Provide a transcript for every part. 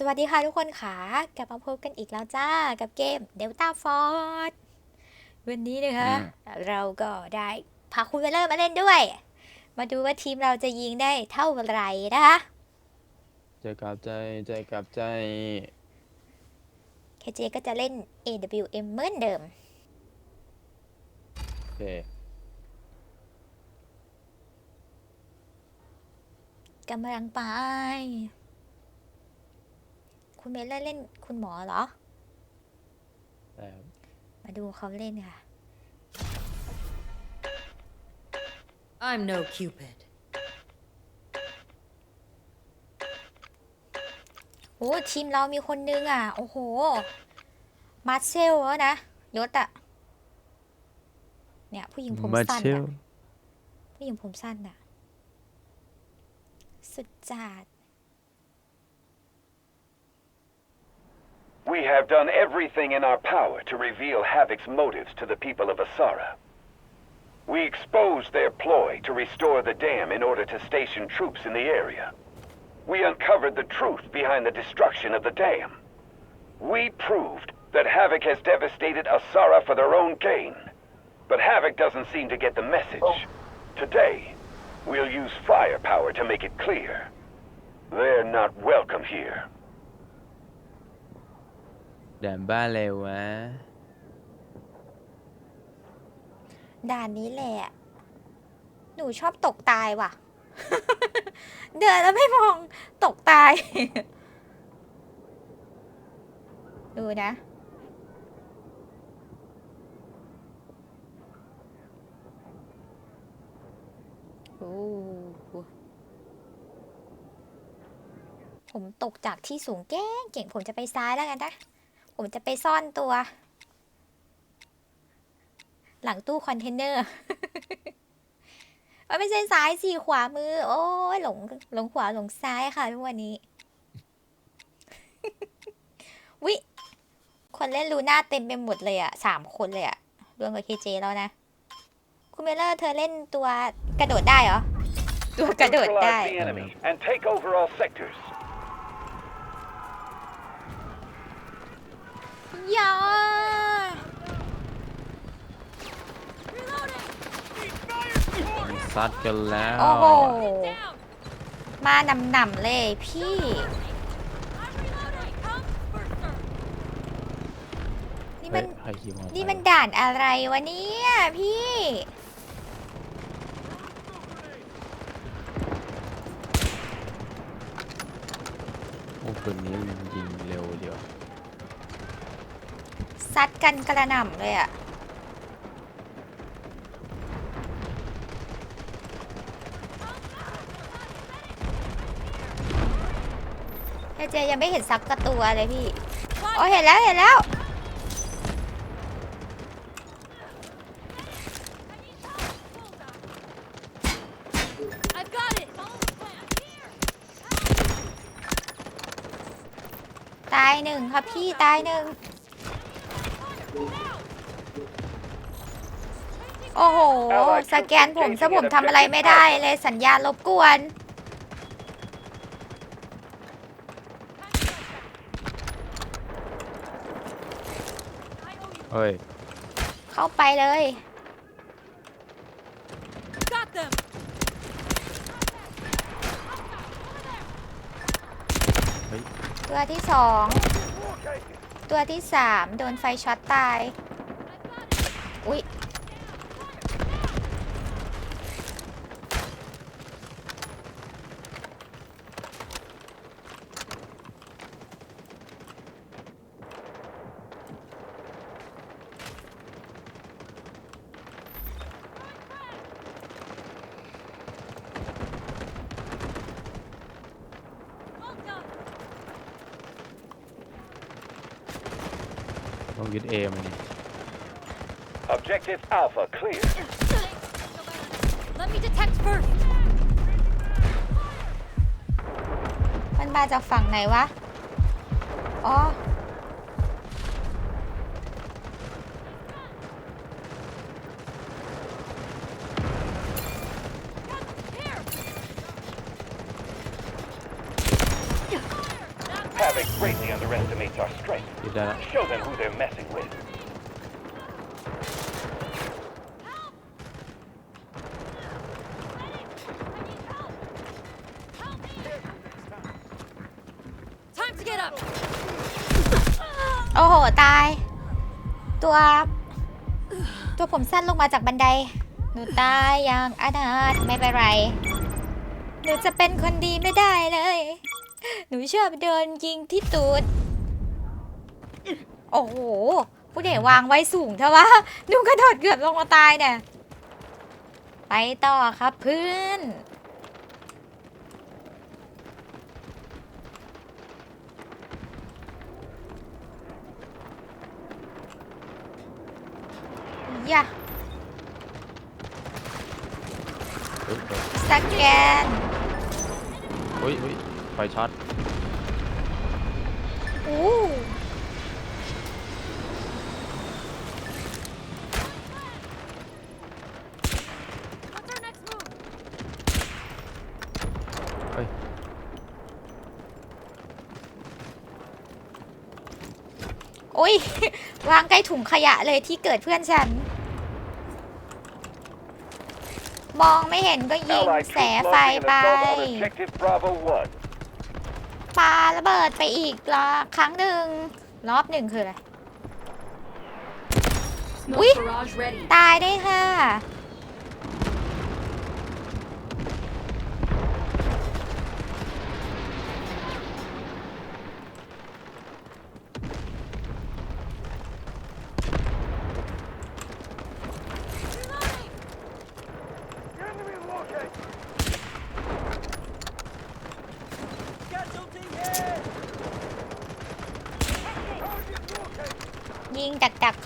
สวัสดีค่ะทุกคนค่ะ กลับมาพบกันอีกแล้วจ้า กับเกม Delta Force วันนี้นะคะ เราก็ได้พาคุณเวลเลอร์มาเล่นด้วย มาดูว่าทีมเราจะยิงได้เท่าไหร่นะคะใจกับใจใจกับใจเคเจก็จะเล่น AWM เหมือนเดิม โอเค กำลังไป คุณเวลเลอร์เล่นคุณหมอเหรอได้ครับมาดูเขาเล่นค่ะ I'm no Cupid. โอ้ทีมเรามีคนนึงอะ โอ้โห มาร์เซลแล้วนะยศอะเนี่ย ผู้หญิงผมมาสั้นเชลอะผู้หญิงผมสั้นอะสุดจัด We have done everything in our power to reveal Havoc's motives to the people of Asara. We exposed their ploy to restore the dam in order to station troops in the area. We uncovered the truth behind the destruction of the dam. We proved that Havoc has devastated Asara for their own gain. But Havoc doesn't seem to get the message. Oh. Today, we'll use firepower to make it clear. They're not welcome here. แดนบ้าเลยวะ ด่านนี้แหละ หนูชอบตกตายว่ะ เดินแล้วไม่มองตกตาย ดูนะ โอ้โหผมตกจากที่สูงเก่งเก่งผมจะไปซ้ายแล้วกันนะ ผมจะไปซ่อนตัว หลังตู้คอนเทนเนอร์มันไม่ใช่ซ้ายสิขวามือ โอ้ยหลงหลงขวาหลงซ้ายค่ะทุกวันนี้ วิคนเล่นลูน่าเต็มไปหมดเลยอะสามคนเลยอะรวมกับเคเจแล้วนะ คุณเมลเลอร์เธอเล่นตัวกระโดดได้เหรอ ตัวกระโดดได้ Neutralize the enemy and take over all sectors. ยามันซัดกันแล้ว โอ้โหมาหนำๆเลยพี่ นี่เฮ้มัยนใครขี่มอเตอร์ไซค์ นี่มันด่านอะไรวะเนี่ยพี่ โอ้ปืนนี้มันยิงเร็วเดียว ซัดกันกระหน่ำเลยอะเฮเจยังไม่เห็นซักกระตัวเลยพี่ โอ้เห็นแล้วเห็นแล้ว I've got it. ตายหนึ่งครับพี่ตายหนึ่ง โอ้โห สแกนผมซะผมทำอะไรไม่ได้เลยสัญญาณรบกวน เฮ้ย เข้าไปเลย Got them. ตัวที่สอง ตัวที่สามโดนไฟช็อตตาย อุ๊ย ต้องยึดเอมันนี่ Objective Alpha clear. Let me detect first. มันมาจากฝั่งไหนวะ อ๋อ underestimates our strength. ยึดได้ละ Show them who they're messing with. Time to get up. โอ้โห ตาย ตัว ตัวผมสั้นลงมาจากบันได หนูตายอย่างอนาถไม่เป็นไร หนูจะเป็นคนดีไม่ได้เลย หนูชอบโดนยิงที่ตูด โอ้โห ผู้เดวางไว้สูงเถอะวะหนูกระโดดเกือบลงมาตายเนี่ย ไปต่อครับเพื่อนอย่าเฮ้ยเฮ้ยสแกนเฮ้ยเฮ้ย ไฟช็อตอู้ What's our next move? เฮ้ยโอ้ย วางใกล้ถุงขยะเลยที่เกิดเพื่อนฉัน มองไม่เห็นก็ยิง Allied แส troops ไฟ launching ไป an assault on Objective Bravo 1. ปาระเบิดไปอีกละครั้งหนึ่งรอบหนึ่งคืออะไร อุ๊ย ตายได้ค่ะ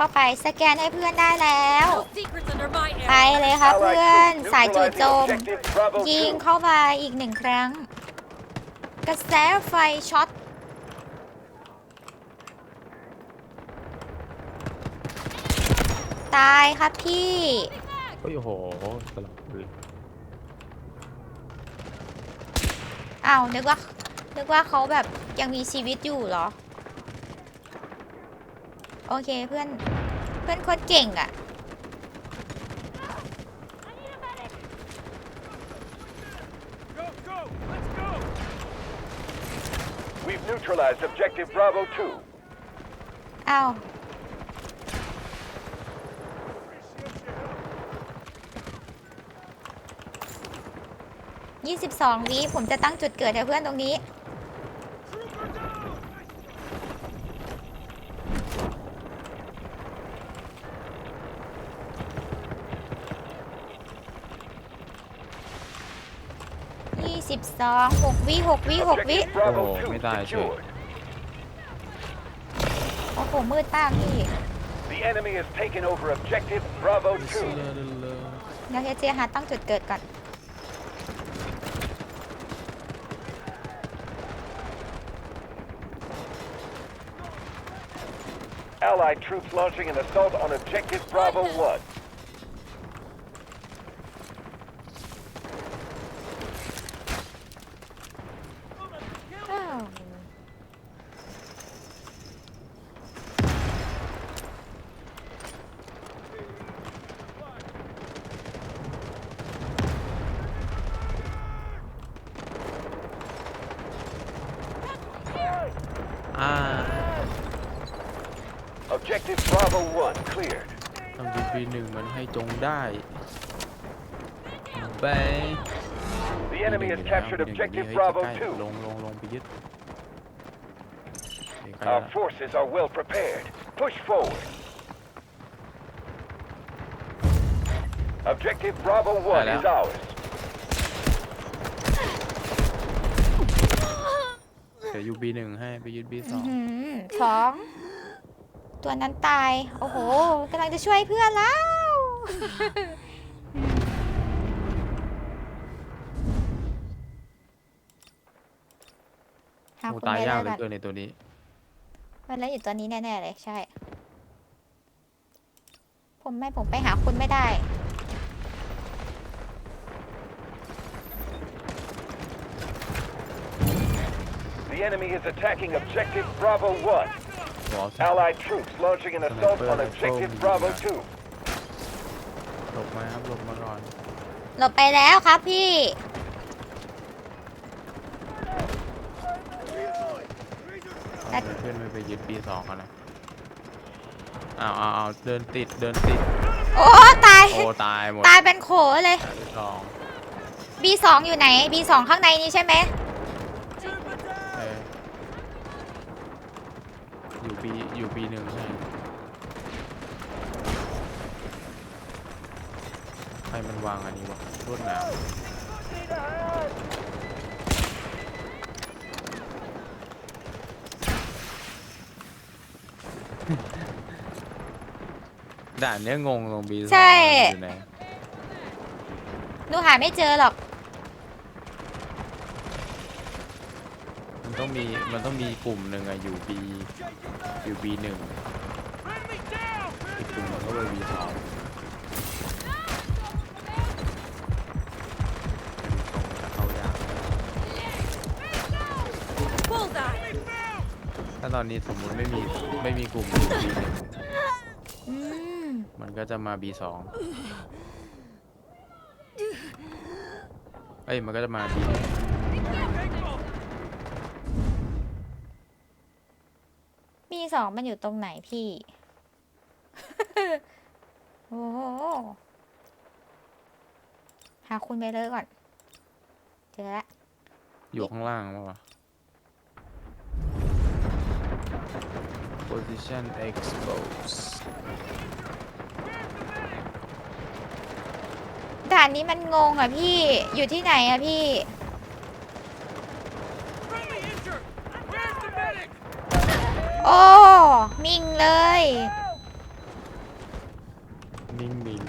เข้าไปสแกนให้เพื่อนได้แล้ว No secrets under my ไป area. เลยค่ะเพื่อน Allied สาย troops จู่โจม neutralizing Objective Bravo ยิง 2. เข้ามาอีกหนึ่งครั้ง กระแสไฟช็อตตายครับพี่เฮ้ยโอ้โหสลับปืนอ้าวนึกว่านึกว่าเขาแบบยังมีชีวิตอยู่เหรอ โอเคเพื่อน เพื่อนโคนเก่งอะ We've neutralized Objective Bravo 2. อ้าว22วิผมจะตั้งจุดเกิดให้เพื่อนตรงนี้ 22 6วิ6วิ6วิ Objective Bravo Oh, 2ไม่ได้เฉย secured. โอ้โหมืดมากพี่ The enemy has taken over Objective Bravo 2. เดี๋ยวเฮเจหาตั้งจุดเกิดก่อน Allied troops launching an assault on Objective Bravo 1. Objective Bravo 1 cleared. ต้องดูปีหนึ่งมันให้จงได้ไป The enemy has captured Objective เฮ้ย Bravo ใกล้ๆล 2. งลงลงไปยึดเฮ้ยใกล้ Our ละ forces are well prepared. Push forward. Objective Bravo 1 is ours. เดี๋ยวยูบีหนึ่งให้ไปยึดบีส อื้ อ อง หือสอง ตัวนั้นตาย โอ้โหกำลังจะช่วยเพื่อนแล้ว หาโอ้คุณตายไม่ยาได้กเหลือก่อนเกินในตัวนี้มันแล้วอยู่ตัวนี้แน่ๆเลยใช่ ผมไม่ผมไปหาคุณไม่ได้ The The enemy is attacking objective Bravo 1. วอลส Allied troops launching an assault on objective Bravo 2. หลบมาครับหลบมาก่อนหลบไปแล้วครับพี่ทำไมเพื่อนไม่ไปยึดปีสองกันนะอ้าวอ้าวอ้าวเดินติดเดินติดโอ้ตาย โอ้ตายหมดตายเป็นโขเลยอะที่สอง B2 อยู่ไหน B2 ข้างในนี้ใช่ไหม เอออยู่ปีอยู่ปีหนึ่งใช่ใครมันวางอันนี้วะรวดหนามด่านเนี้ยงงลงบีสองใช่ อยู่ไหนหนูหาไม่เจอหรอก มันต้องมีมันต้องมีกลุ่มหนึ่งอะอยู่บีอยู่บีหนึ่งอีกกลุ่มหนึงก็ไปบีสอง ตอนนี้สมมุติไม่มีไม่มีกลุ่มอยู่บีหนึ่งอืมมันก็จะมาบีสองเอ้ยมันก็จะมาบีหนึ่ง B2 มันอยู่ตรงไหนพี่ โอ้โหหาคุณไปเลยก่อน เจอละอยู่ข้างล่างป่าวะ position expose ด่านนี้มันงงอะพี่ อยู่ที่ไหนอะพี่ โอ้ มิงเลย นิ่งนิ่ง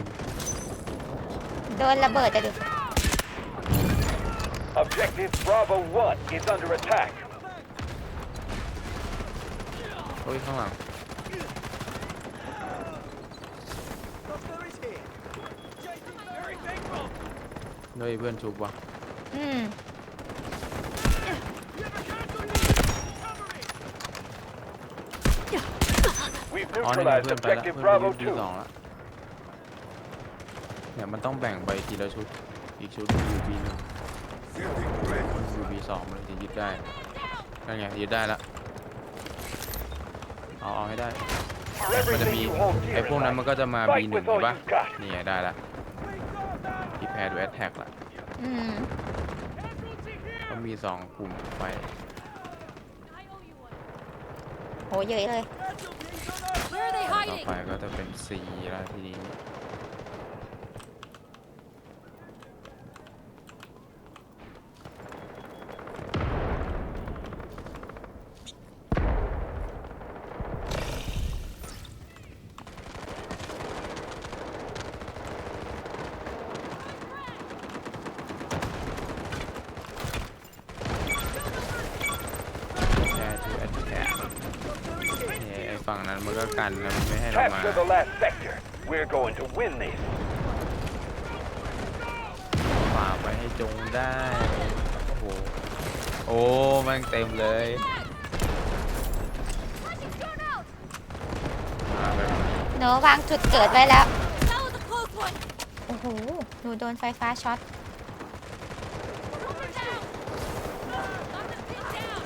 โดนระเบิดอะดิ Objective Bravo 1 is under attack. โอ้ยข้างหลังเฮ้ยเพื่อนชุบว่ะอืม We've อ๋อนี่ไง neutralized เพื่อนไปแล้ว objective เพื่อนไป Bravo ยึดที่สองแล้วเนี่ยมันต้องแบ่งไปทีละชุด อีกชุดยูบีหนึ่งยูบีสองมันถึงจะยึดได้นั่นไงยึดได้แล้ว เอาเอาให้ได้ มันจะ Everything มี you hold ไอ้ dear พวก in นั้น life. มันก็จะมา Fight B1 with เห็ all นปะ you've got. นี่ไงได้ละที่แพร์ดูแอตแทกละอืมก็มีสองกลุ่มไปโหเยอะเลย Where are they ต่อ hiding? ไปก็จะเป็น C แล้วทีนี้ แค่ดูแอตแทกไอ้ฝั่งนั้นมัน ก็กันแล้วมันไม่ให้เรามา Capture the last sector. We're going to win this. ฝ่าไปให้จงได้ โอ้โห โอ้แม่งเต็มเลยมาแบบหนูวางจุดเกิดไว้แล้ว That was a close one. โอ้โห หนูโดนไฟฟ้าช็อต Knock this kid down.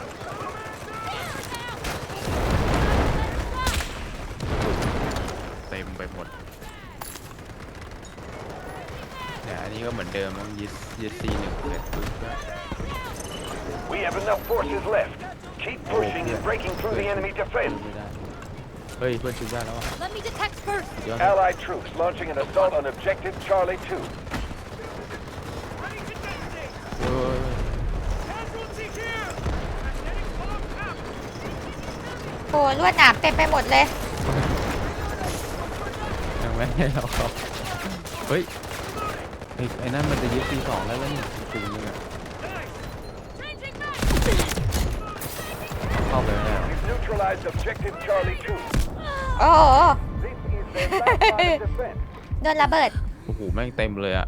เต็มไปหมดเนี่ยอันนี้ ก็เหมือนเดิมต้องยึดยึดซีหนึ่งเสร็จปุ๊บก็ We have enough forces left. Keep pushing and breaking through the enemy ชุบ defense. ไม่ได้เฮ้ยเพื่อนชุบได้แล้วอะ Let me detect first. ยอด Allied troops launching an assault on objective Charlie 2. เฮ้ยโหลวดหนามเต็มไปหมดเลย ยังไม่ให้เราเข้าเฮ้ย ไอ้ไอ้นั่นมันจะยึดซีสองแล้วแล้วนี่กลุ่มนึงอะ Changing back. เข้าไปไม่ได้หรอ We've neutralized objective Charlie 2. โอ้โห This is their last line of defense. โดนระเบิด โอ้โหแม่งเต็มเลยอะ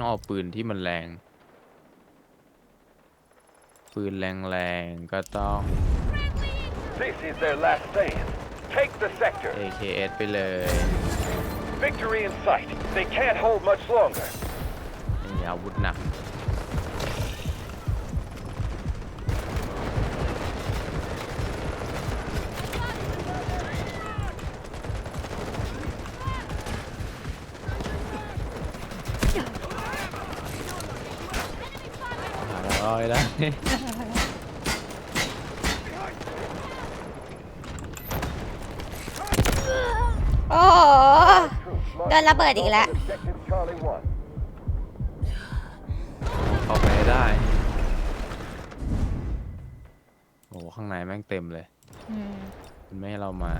นอกปืนที่มันแรง ปืนแรงๆก็ต้อง This is their last stand. Take the sector. AKS ไปเลย Victory in sight. They can't hold much longer. นี่อาวุธหนัก หา ระเบิดอีกแล้ว Objective Charlie 1. เข้าไปให้ได้ โอ้โหข้างในแม่งเต็มเลย อืมมันไม่ให้เรามา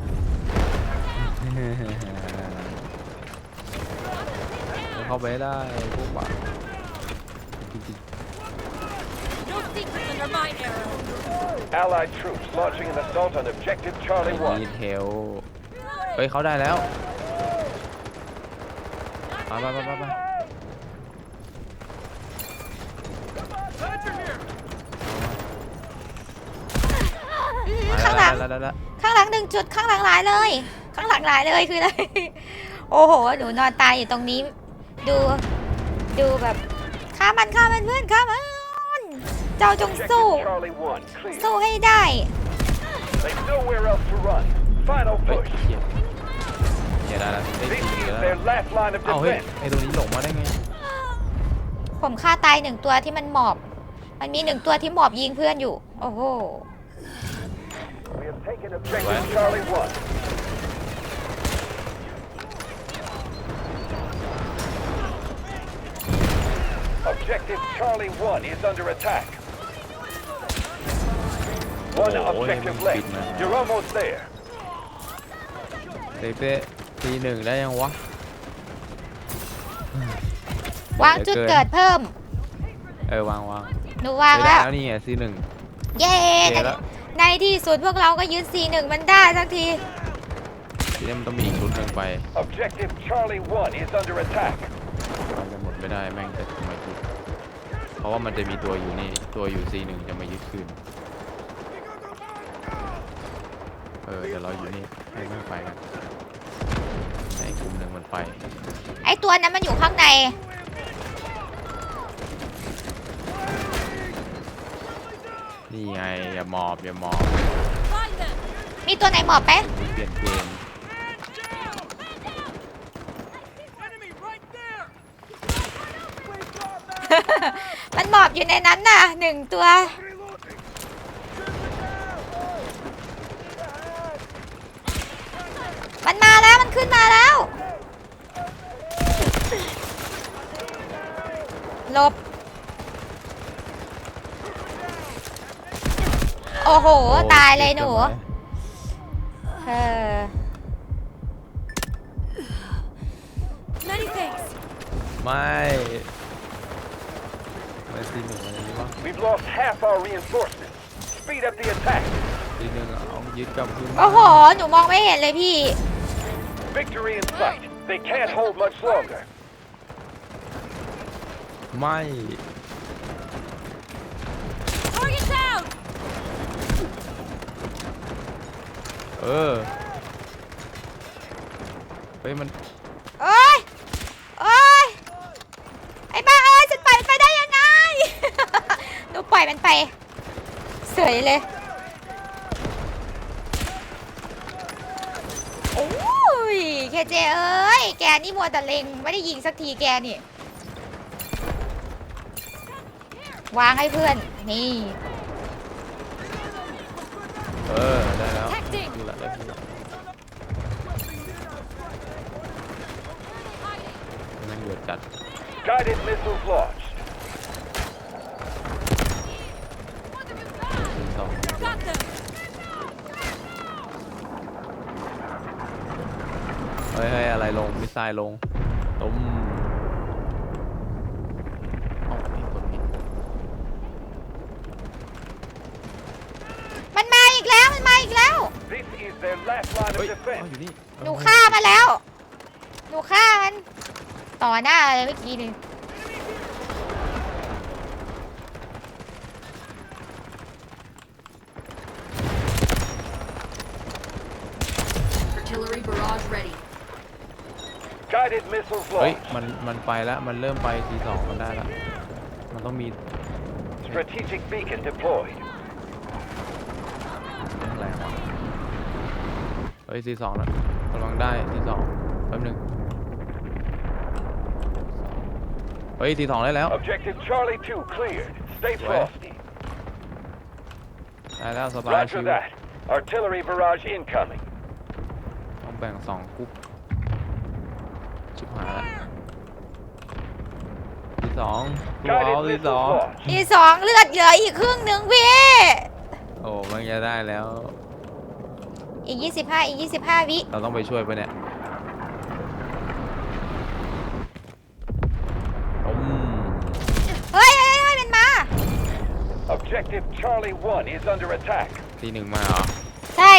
เข้าไปให้ได้พวกบ้า No secrets under my arrow. Allied troops launching an assault on Objective ไอ้ Charlie นี 1. เทล เฮ้ยเขาได้แล้ว ไปไปไปไปไปอืมมาข้างหลังได้แล้วได้แล้วข้างหลังหนึ่งจุดข้างหลังหลายเลย ข้างหลังหลายเลยคืออะไรโอ้โหหนูนอนตายอยู่ตรงนี้ ดูดูแบบฆ่ามันฆ่ามันเพื่อนฆ่ามันเจ้าจง Objective สู้ Charlie 1 clear. สู้ให้ได้ They've nowhere else to run. Final เฮ้ย push. เฮียเฮียได้แล้วได้ This จริง is แล้ว their last line of เอ้าเฮ้ย defense. ไอ้ตรงนี้หลงมาได้ไงผมฆ่าตายหนึ่งตัวที่มันหมอบ มันมีหนึ่งตัวที่หมอบยิงเพื่อนอยู่ โอ้โห We have taken Objective Charlie 1. Objective Charlie 1 is under attack. One Oh, objective yeah, left. big man. You're almost there. เป๊ะๆ ทีหนึ่งได้ยังวะวางจุดเกิดเพิ่ม เออวางวางหนูวางเฮ้ยได้แล้ว แล้วนี่ไงซีหนึ่งเย้เจแล้วในที่สุดพวกเราก็ยึด C1 มันได้สักทีทีนี้มันต้องมีอีกชุดหนึ่งไป Objective Charlie 1 is under attack. ไปกันหมดไม่ได้แม่งจะมายึดเพราะว่ามันจะมีตัวอยู่นี่ตัวอยู่ซีหนึ่งจะมายึดคืนเออเดี๋ยวเราอยู่นี่ให้แม่งไปกันให้ กลุ่มหนึ่งมันไป ไอตัวนั้นมันอยู่ข้างใน นี่ไงอย่าหมอบอย่าหมอบ Find them. มีตัวไหนหมอบไหมมีเปลี่ยนเกม Enemy right there. มันหมอบอยู่ในนั้นน่ะหนึ่งตัวมันมาแล้วมันขึ้นมาแล้ว ลบ โอ้โห ตายเลยหนู เออ Many thanks. ไม่ไม่ซีหนึ่งอะไรนี้วะ We've lost half our reinforcements. Speed up the attack. ซีหนึ่งเอายึดกลับคืนมาโอ้โห หนูมองไม่เห็นเลยพี่ Victory in sight. They can't hold much longer. ไม่ Target down. เออ เฮ้ย มัน โอ้ย โอ้ย ไอ้บ้าเอ้ยฉันปล่อยมันไปได้ยังไง หนูปล่อยมันไป เสยเลย โอ้ยเคเจเอ้ย แกนี่มัวแต่เล็ง ไม่ได้ยิงสักทีแกนี่ วางให้เพื่อน นี่ เออ ได้แล้ว Protecting. คือละได้คือละแม่งเดือดจัด Guided missiles launched. หนึ่งสอง Got them. เฮ้ยเฮ้ยอะไรลงมิสไซล์ลงตุ้ม เฮ้ยหนูฆ่ามันแล้ว หนูฆ่ามัน ต่อหน้าเลยเมื่อกี้นี่เฮ้ย มัน มันไปแล้ว มันเริ่มไปทีสองมันได้แล้ว มันต้องมี strategic beacon deployed แรงว่ะ เฮ้ยทีสองแล้วกำลังได้ทีสองแป๊บหนึงเฮ้ยทีสองได้แล้ว Objective Charlie 2 cleared. Stay Right. frosty. ได้แล้วสบายชิ Roger ว that. Artillery barrage incoming. ต้องแบ่งสองกรุ๊ปชิบหายละทีสองตัวเอา Guided ทีส missiles อง launched. ทีสองเลือดเหลืออีกครึ่งหนึ่งพี่ โอ้มันจะได้แล้ว อีก 25 อีก 25 วิ เราต้องไปช่วยไปะเนี่ยอืมเฮ้ยเฮ้ยเฮ้ยมันมา Objective Charlie 1 is under attack. ทีหนึ่งมาเหรอ ใช่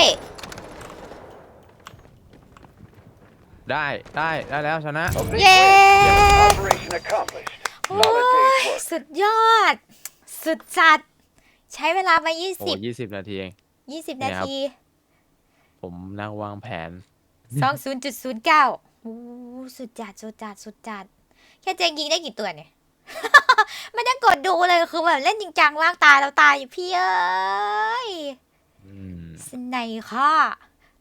ได้ได้ได้แล้วชนะ A big Yeah. win. Operation accomplished. โอ้ Solid ย day's work. สุดยอด สุดจัด ใช้เวลามาโอ้20ยี่สิบนาทีเอง 20เนี่นายครับที ผมนักวางแผน20.09โอ้สุดจัดสุดจัดสุดจัด แค่เจงยิงได้กี่ตัวเนี่ย ไม่ได้กดดูเลยคือแบบเล่นจริงจังว่างตาเราตายอยู่พี่เอ้ยอืมสไนค่ะ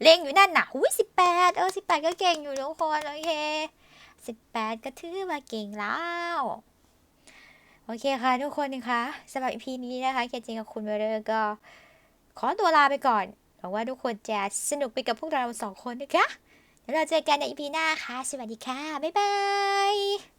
เล็งอยู่นั่นน่ะหุ้ยสิบแปดเออสิบแปดก็เก่งอยู่ทุกคนโอเคสิบแปดก็ถือว่าเก่งแล้ว โอเคค่ะทุกคนนะคะสำหรับ EP นี้นะคะ เคจริงกับคุณเวเรอร์ก็ ขอตัวลาไปก่อนหวั งว่าทุกคนจะสนุกไปกับพวกเราสองคนนะคะ เดี๋ยวเราเจอกันใน EP หน้าค่ะ สวัสดีค่ะ บ๊ายบาย